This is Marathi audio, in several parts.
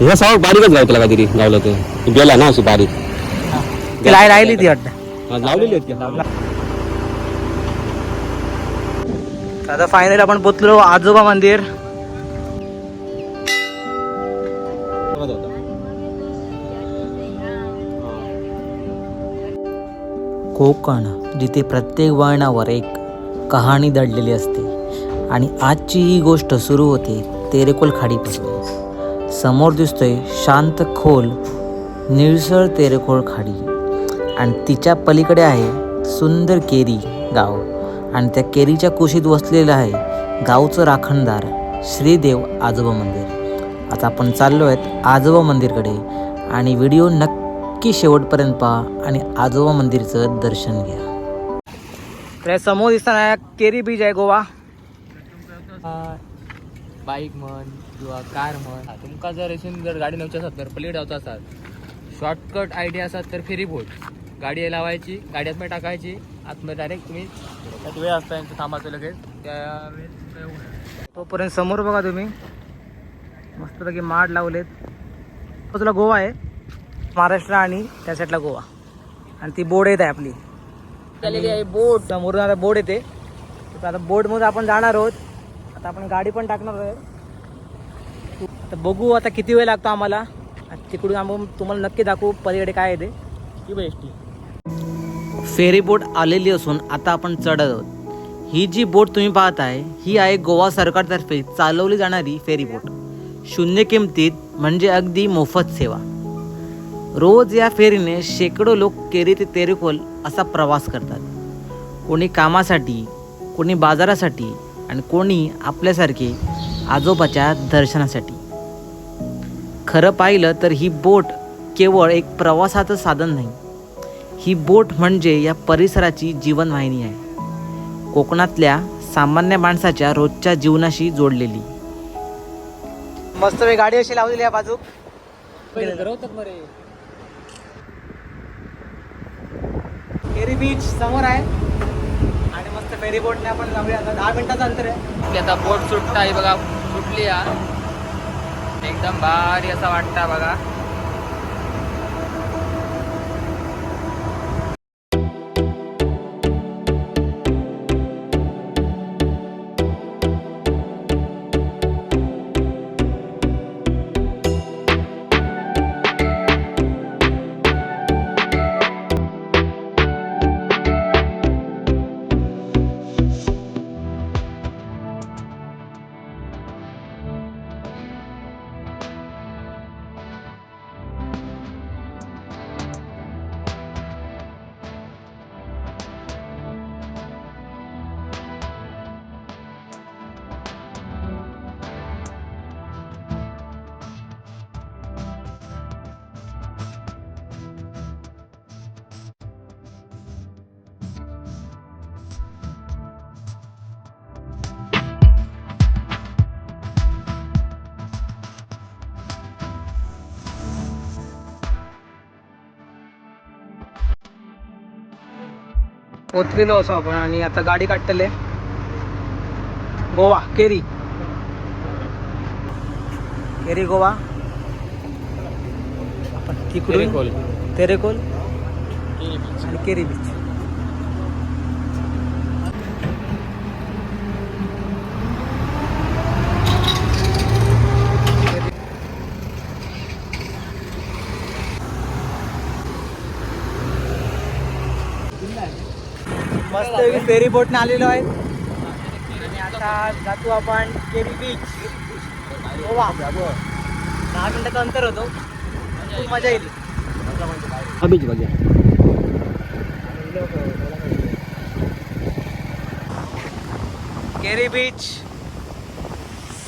ह्या सहा बारीकच गावतला काहीतरी गावला तो गेला ना अशी बारीक. ती राहिली ती वाटतं. हा, लावलेली. आता फायनली आपण पोचलो आजोबा मंदिर. बघत होता. कोकण जिथे प्रत्येक वळणावर एक कहाणी दडलेली असते. आणि आजची ही गोष्ट सुरू होते तेरेकोल खाडीपासून समोर दिसतोय शांत खोल निळसळ तेरेकोल खाडी. आणि तिच्या पलीकडे आहे सुंदर केरी गाव. आणि त्या केरीच्या कुशीत वसलेलं आहे गावचं राखणदार श्रीदेव आजोबा मंदिर. आता आपण चाललो आहेत आजोबा मंदिरकडे. आणि व्हिडिओ नक्की शेवटपर्यंत पहा आणि आजोबा मंदिरचं दर्शन घ्या. समोर दिसताना केरी बीच आहे गोवा. बाईक म्हण किंवा कार म्हण. तुमका जर अशी जर गाडी नवची असत तर प्लेट धावता असतात शॉर्टकट आयडिया असतात तर फेरी बोट गाडी लावायची गाडी आतमध्ये टाकायची आतमध्ये डायरेक्ट तुम्ही त्यात वेळ असता यांचं थांबायचं लगेच. त्या वेळेस तुमचं येऊन आहे. तोपर्यंत समोर बघा तुम्ही. मस्तपैकी माड लावलेत. तुला गोवा आहे. महाराष्ट्र आणि त्या साईडला गोवा. आणि ती बोट येत आहे आपली. आहे बोट. समोरून आता बोट येते. तर आता बोटमध्ये आपण जाणार आहोत. आता आपण गाडी पण टाकणार आहे. आता बघू आता किती वेळ लागतो आम्हाला. तिकडून आपण तुम्हाला नक्की दाखवू पलीकडे काय आहे ते. की बेस्टी फेरी बोट आलेली असून आता आपण चढत आहोत. ही जी बोट तुम्ही पाहताय ही आहे गोवा सरकारतर्फे चालवली जाणारी फेरी बोट. शून्य किमतीत म्हणजे अगदी मोफत सेवा. रोज या फेरीने शेकडो लोक केरी ते तेरेकोल असा प्रवास करतात. कोणी कामासाठी कोणी बाजारासाठी आणि कोणी आपल्यासारखे आजोबाच्या दर्शनासाठी. खरं पाहिलं तर ही बोट केवळ एक प्रवासाचं साधन नाही. ही बोट म्हणजे या परिसराची जीवनवाहिनी आहे. कोकणातल्या सामान्य माणसाच्या रोजच्या जीवनाशी जोडलेली. मस्त गाडी अशी लावलेली आहे बाजू बीच समोर आहे. मस्त फेरी बोटने आपण जाऊया आता दहा मिनिटाचं अंतर आहे. आता बोट सुटत आहे बघा. सुटली हा एकदम भारी असा वाटता बघा. पोचलेलो असो आपण आणि आता गाडी काढतले. गोवा केरी. केरी गोवा. आपण तिकडून तेरेखोल. तेरेकोल आणि केरी बीच मस्त फेरी बोटने आलेलो आहे. आणि आता जातो आपण केरी बीच गोवा दहा मिनिटाचं अंतर होतो. खूप मजा येईल. हा बीच बघूया केरी बीच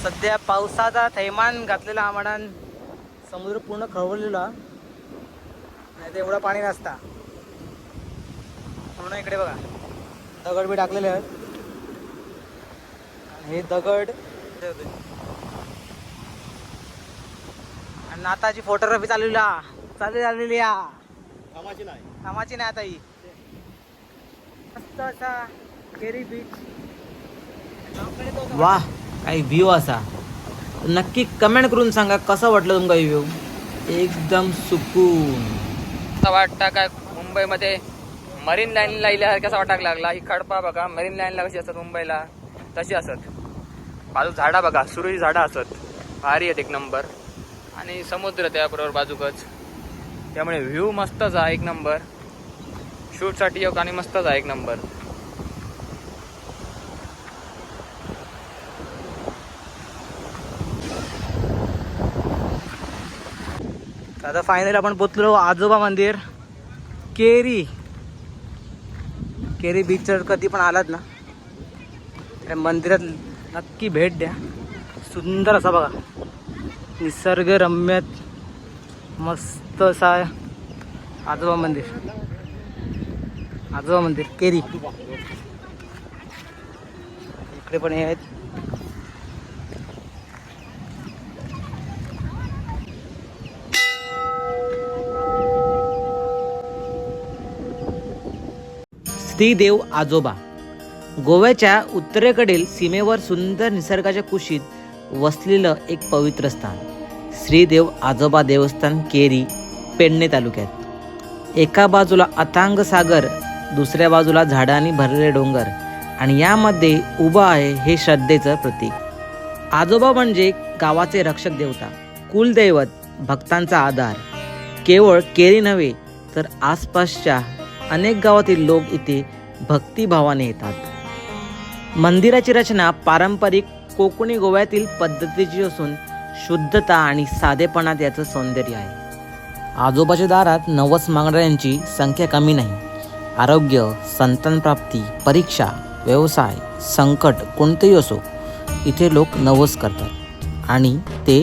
सध्या पावसाचा थैमान घातलेला आम्हाला समुद्र पूर्ण खवळलेला. नाही तर एवढं पाणी नसता. पूर्ण इकडे बघा. दगड बी टाकलेले आहेत. हे दगड आणि नाताची फोटोग्राफी चाललेला. चालू झालेली कामाची नाही. कामाची नाही आता ही. मस्त असा केरी बीच वा काही व्ह्यू असा. नक्की कमेंट करून सांगा कसा वाटलं तुमका व्ह्यू एकदम सुकून. आता वाटता काय मुंबईमध्ये मरीन लाईनला लाईल्या कसा वाटायला लागला? ही खडपा बघा मरीन लाईनला कशी असतात मुंबईला? तशी असत. बाजू झाडा बघा सुरुही झाडा असत. भारी आहेत एक नंबर आणि समुद्र त्याबरोबर बाजूकच. त्यामुळे व्ह्यू मस्तच आहे एक नंबर शूटसाठी एक आणि मस्तच आहे एक नंबर आता फायनली आपण पोचलो आजोबा मंदिर. केरी. केरी बीचवर कधी पण आलात ना त्या मंदिरात नक्की भेट द्या. सुंदर असा बघा. निसर्गरम्य मस्त असा आजोबा मंदिर. आजोबा मंदिर केरी. इकडे पण हे आहेत. श्रीदेव आजोबा. गोव्याच्या उत्तरेकडील सीमेवर सुंदर निसर्गाच्या कुशीत वसलेलं एक पवित्र स्थान. श्रीदेव आजोबा देवस्थान केरी पेडणे तालुक्यात. एका बाजूला अथांग सागर दुसऱ्या बाजूला झाडांनी भरलेले डोंगर आणि यामध्ये उभं आहे हे श्रद्धेचं प्रतीक. आजोबा म्हणजे गावाचे रक्षक देवता कुलदैवत भक्तांचा आधार. केवळ केरी नव्हे तर आसपासच्या अनेक गावातील लोक इथे भक्तिभावाने येतात. मंदिराची रचना पारंपरिक कोकणी गोव्यातील पद्धतीची असून शुद्धता आणि साधेपणात याचं सौंदर्य आहे. आजोबाच्या दारात नवस मागणाऱ्यांची संख्या कमी नाही. आरोग्य संतानप्राप्ती परीक्षा व्यवसाय संकट कोणतेही असो इथे लोक नवस करतात आणि ते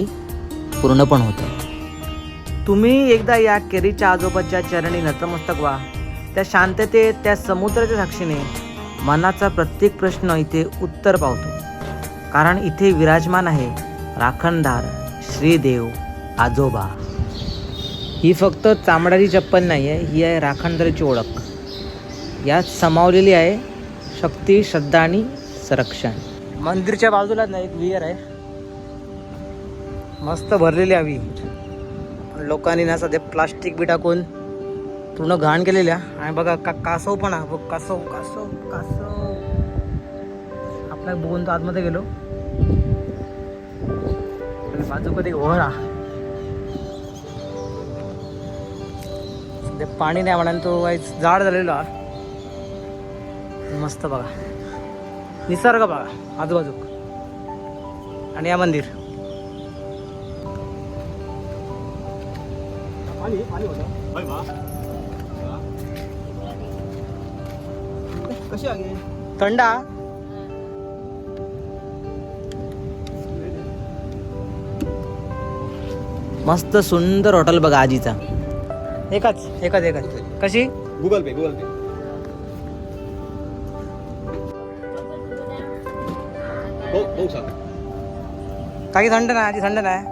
पूर्ण पण होतं तुम्ही एकदा या केरीच्या आजोबाच्या चरणी नतमस्तक व्हा. त्या शांततेत त्या समुद्राच्या साक्षीने मनाचा प्रत्येक प्रश्न इथे उत्तर पावतो. कारण इथे विराजमान आहे राखणदार श्रीदेव आजोबा. ही फक्त चामडारी चप्पल नाही आहे ही आहे राखणदारीची ओळख. यात समावलेली आहे शक्ती श्रद्धा आणि संरक्षण. मंदिरच्या बाजूलाच ना एक विहीर आहे. मस्त भरलेली हवी पण लोकांनी ना सध्या प्लास्टिक बी टाकून पूर्ण घाण केलेल्या. आणि बघा का कासव पण आहे. बघ कासव कासव कासव. आपल्या बघून तर आतमध्ये गेलो. आणि बाजू कधी ओहळा सध्या पाणी नाही म्हणा तो वाईच जाड झालेला हा. मस्त बघा. निसर्ग बघा आजूबाजू. आणि या मंदिर. थंड हा? मस्त सुंदर हॉटेल बघा आजीचा. एकाच एकाच एकाच. कशी? Google Pay Google Pay sir काही थंड नाही आजी थंड नाही.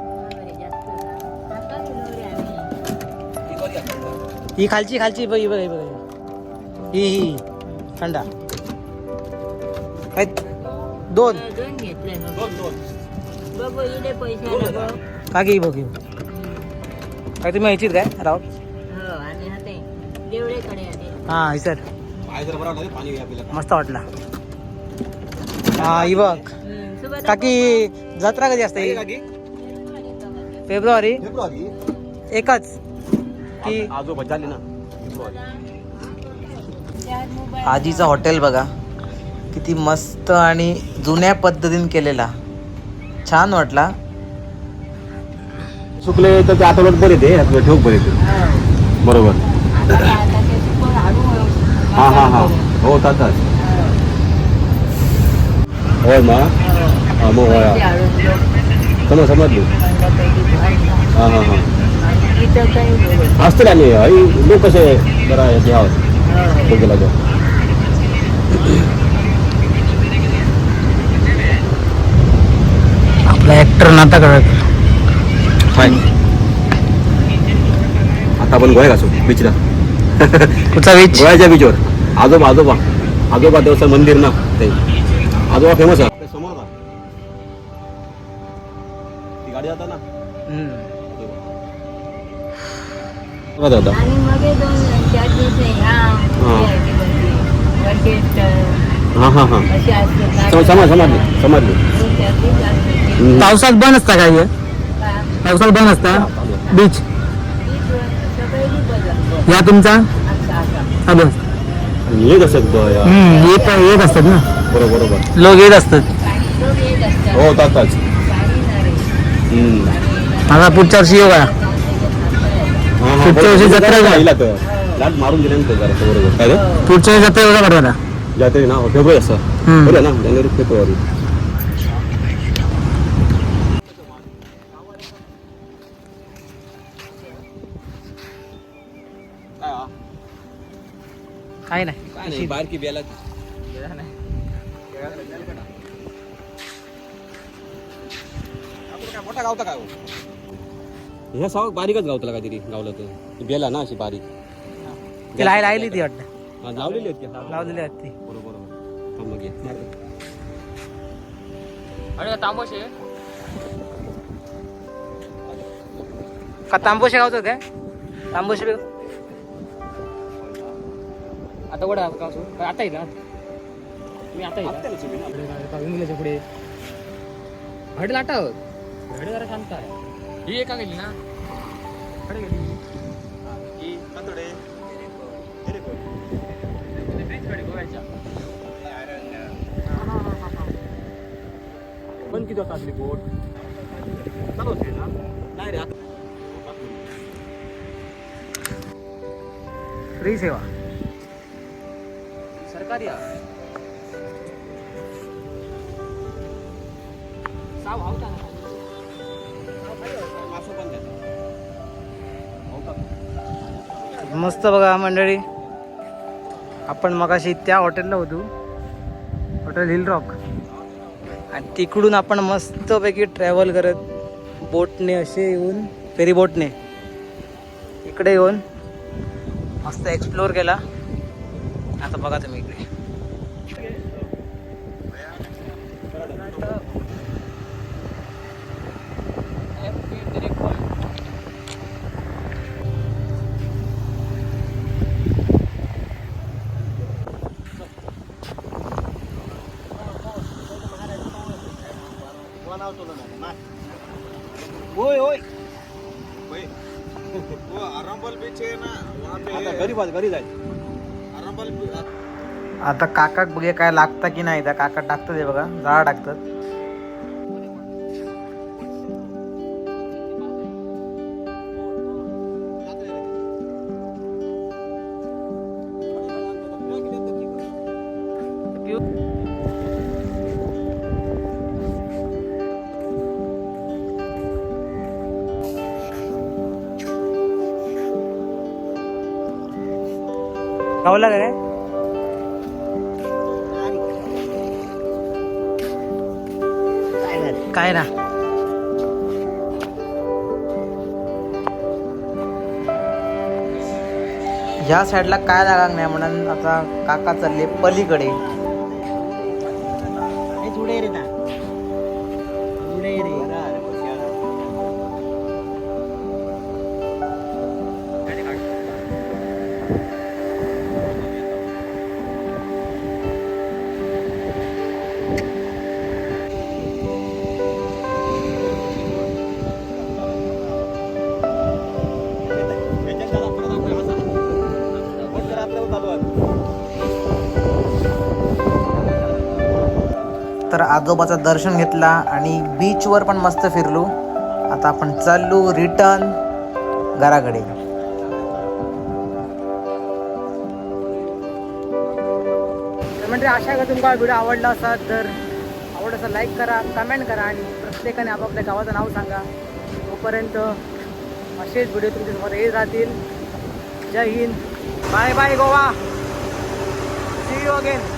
ही खालची खालची बघ बघ बघ. ही ही. थंडा. दोन दोन. घेतले बघ पैसे का बघ ही. काय तुम्ही यायचीत काय? राव? हो सर मस्त वाटला. हा ही बघ. काकी जत्रा कधी असते? फेब्रुवारी. फेब्रुवारी. एकच. की आजोबा झाली ना. आजीचं हॉटेल बघा. किती मस्त आणि जुन्या पद्धतीने केलेला. छान वाटला. सुकले तर ते आता बरे ते आपलं ठोक बरे ते. बरोबर. आता ते- आता हा हा हा. हो ताता होय मा. हा मग होय. समज समजली. मंडळापैकी भरतात. हा हा हा. असतील आणि लोक कसे बरं याचे आहोत. बिलकुल आ जाओ आपला ऍक्टर नाता कळत फाईन आता आपण गोळ्या घासू बीचला कुठचा बीच गोळ्याच्या बीचवर आजोबा आजोबा. आजोबा देवचं मंदिर ना. ते. आजोबा फेमस आहे. आपल्यासमोर ना ती गाडी जाता ना दादा. हां हां हां समज समजले. हम्म. पावसात बंद असता काय हे? पावसात बंद असता बीच या तुमचा हा बस आणि हे कसं ब- या- येत येत असतात ना बरोबर बरोबर लोक येत असतात येत हो ताताच हम्म. आता पुढच्या वर्षी येऊ का पुढच्या वर्षी. जत्रा आहे? राहिला तर लाट मारून दिल्यानंतर जरा बरोबर काय रे पुढच्या वेळी जाता येऊ का पाठवायला जाते ना फेब्रुवारी असं. हम्म. बरोबर ना जानेवारी फेब्रुवारी. काय नाही. बारकी बेला. मोठा गावता काय ह्या साव बारीकच गावतला काहीतरी गावलं तर बेला ना अशी बारीक. ती राहिली राहिली ती वाटतं. हा, लावलेली आहेत का? लावलेली आहेत ती. बरोबर बरोबर. हा मग ये. अरे तांबोशे. का तांबोशे गावचं काय? तांबोशे आता वडा का असो? काय आता येईल ना मी आता येईल इंग्लिशच्या पुढे. हड लाटा हड जरा शांत आहे. ही एका गेली ना? गेली. पण किती वाजता असली बोट चालू असते ना? नाही रे आता फ्री सेवा. सरकारी. साव ना देतात. मस्त बघा मंडळी. आपण मगाशी त्या हॉटेलला होतो. हॉटेल हिल रॉक आणि तिकडून आपण मस्तपैकी ट्रॅव्हल करत बोटने असे येऊन फेरीबोटने इकडे येऊन मस्त एक्सप्लोअर केला. आता बघा तुम्ही इकडे. आता घरी बस घरी जायचं. आता काकाक बघे काय लागतं की नाही. त्या काका टाकतात हे बघा जाळा टाकतात. गावला का काय काय ना. ह्या साईडला काय लागणार नाही म्हणून आता काका चालले पलीकडे. तर आजोबाचं दर्शन घेतला आणि बीचवर पण मस्त फिरलो. आता आपण चाललो रिटर्न घराकडे. म्हणजे आशा का तुमका व्हिडिओ आवडला असा तर आवड असा लाईक करा कमेंट करा आणि प्रत्येकाने आपापल्या गावाचं नाव सांगा. तोपर्यंत असेच व्हिडिओ तुमच्यासमोर येत राहतील. जय Hind. Bye bye Goa. See you again